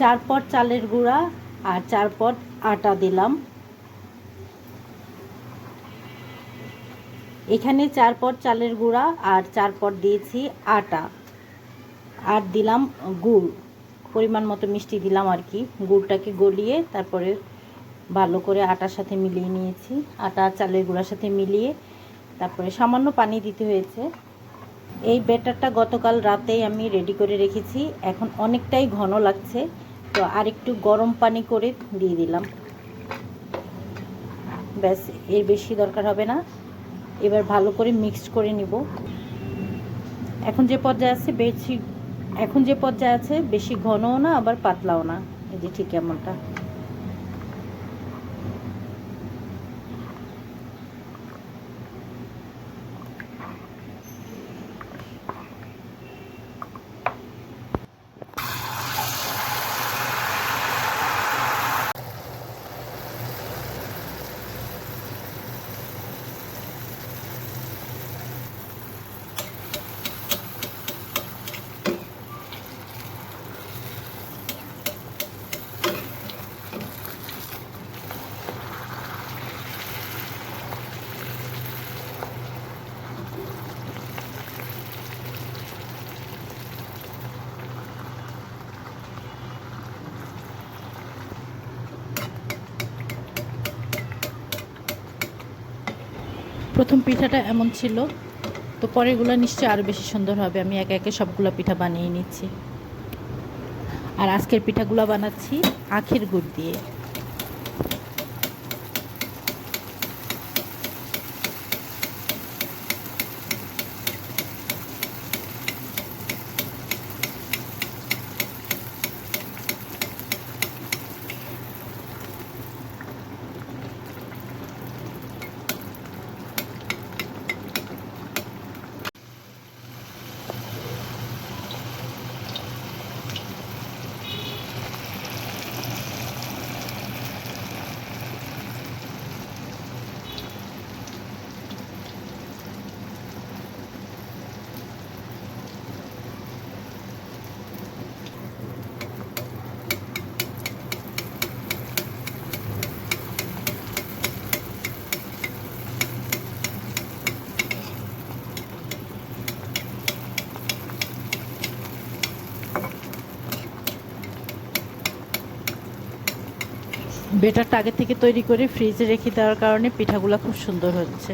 চার পট চালের গুঁড়া আর চার পট আটা দিলাম। এখানে চার পট চালের গুঁড়া আর চার পট দিয়েছি আটা। আর দিলাম গুড়। পরিমাণ মতো মিষ্টি দিলাম আর কি। গুড়টাকে গলিয়ে তারপরে ভালো করে আটার সাথে মিলিয়ে নিয়েছি। আটা চালের গুঁড়ার সাথে মিলিয়ে তারপরে সামান্য পানি দিতে হয়েছে। এই ব্যাটারটা গতকাল রাতেই আমি রেডি করে রেখেছি। এখন অনেকটাই ঘন লাগছে। তো আর একটু গরম পানি করে দিয়ে দিলাম। ব্যাস, এর বেশি দরকার হবে না। এবার ভালো করে মিক্সড করে নিব। এখন যে পর্যায়ে আছে, বেশি এখন যে পর্যায়ে আছে, বেশি ঘনও না, আবার পাতলাও না। এই যে ঠিক এমনটা। প্রথম পিঠাটা এমন ছিল। তো পরেরগুলো নিশ্চয়ই আরও বেশি সুন্দর হবে। আমি একে একে সবগুলো পিঠা বানিয়ে নিচ্ছি। আর আজকের পিঠাগুলো বানাচ্ছি আখের গুড় দিয়ে। বেটারটা আগে থেকে তৈরি করে ফ্রিজে রেখে দেওয়ার কারণে পিঠাগুলো খুব সুন্দর হচ্ছে।